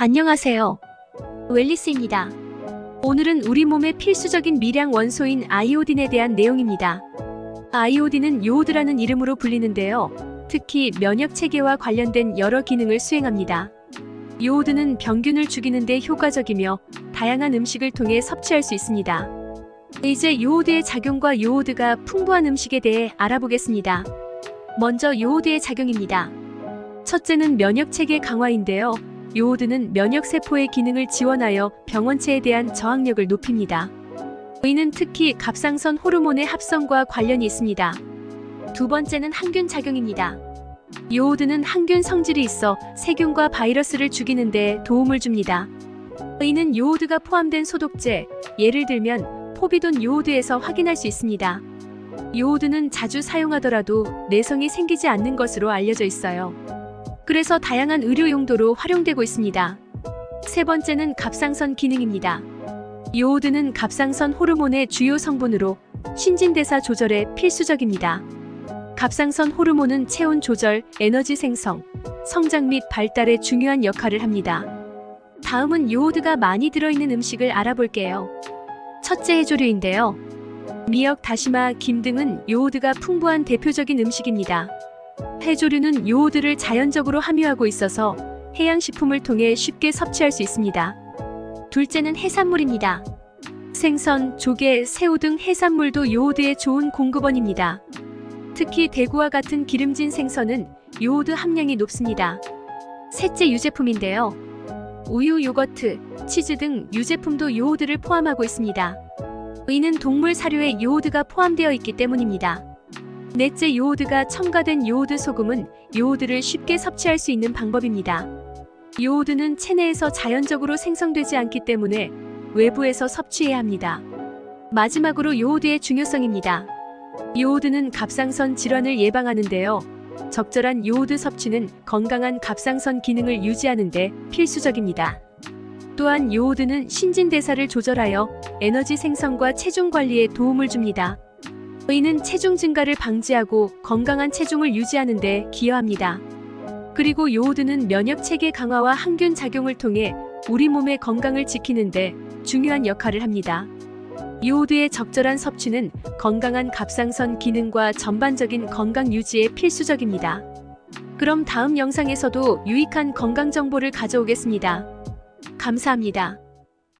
안녕하세요. 웰리스입니다. 오늘은 우리 몸의 필수적인 미량 원소인 아이오딘에 대한 내용입니다. 아이오딘은 요오드라는 이름으로 불리는데요. 특히 면역 체계와 관련된 여러 기능을 수행합니다. 요오드는 병균을 죽이는 데 효과적이며 다양한 음식을 통해 섭취할 수 있습니다. 이제 요오드의 작용과 요오드가 풍부한 음식에 대해 알아보겠습니다. 먼저 요오드의 작용입니다. 첫째는 면역 체계 강화인데요. 요오드는 면역 세포의 기능을 지원하여 병원체에 대한 저항력을 높입니다. 이는 특히 갑상선 호르몬의 합성과 관련이 있습니다. 두 번째는 항균 작용입니다. 요오드는 항균 성질이 있어 세균과 바이러스를 죽이는 데 도움을 줍니다. 이는 요오드가 포함된 소독제, 예를 들면 포비돈 요오드에서 확인할 수 있습니다. 요오드는 자주 사용하더라도 내성이 생기지 않는 것으로 알려져 있어요. 그래서 다양한 의료 용도로 활용되고 있습니다. 세 번째는 갑상선 기능입니다. 요오드는 갑상선 호르몬의 주요 성분으로 신진대사 조절에 필수적입니다. 갑상선 호르몬은 체온 조절, 에너지 생성, 성장 및 발달에 중요한 역할을 합니다. 다음은 요오드가 많이 들어있는 음식을 알아볼게요. 첫째 해조류인데요. 미역, 다시마, 김 등은 요오드가 풍부한 대표적인 음식입니다. 해조류는 요오드를 자연적으로 함유하고 있어서 해양식품을 통해 쉽게 섭취할 수 있습니다. 둘째는 해산물입니다. 생선, 조개, 새우 등 해산물도 요오드의 좋은 공급원입니다. 특히 대구와 같은 기름진 생선은 요오드 함량이 높습니다. 셋째 유제품인데요. 우유, 요거트, 치즈 등 유제품도 요오드를 포함하고 있습니다. 이는 동물 사료에 요오드가 포함되어 있기 때문입니다. 넷째 요오드가 첨가된 요오드 소금은 요오드를 쉽게 섭취할 수 있는 방법입니다. 요오드는 체내에서 자연적으로 생성되지 않기 때문에 외부에서 섭취해야 합니다. 마지막으로 요오드의 중요성입니다. 요오드는 갑상선 질환을 예방하는데요. 적절한 요오드 섭취는 건강한 갑상선 기능을 유지하는 데 필수적입니다. 또한 요오드는 신진대사를 조절하여 에너지 생성과 체중 관리에 도움을 줍니다. 이는 체중 증가를 방지하고 건강한 체중을 유지하는 데 기여합니다. 그리고 요오드는 면역 체계 강화와 항균 작용을 통해 우리 몸의 건강을 지키는 데 중요한 역할을 합니다. 요오드의 적절한 섭취는 건강한 갑상선 기능과 전반적인 건강 유지에 필수적입니다. 그럼 다음 영상에서도 유익한 건강 정보를 가져오겠습니다. 감사합니다.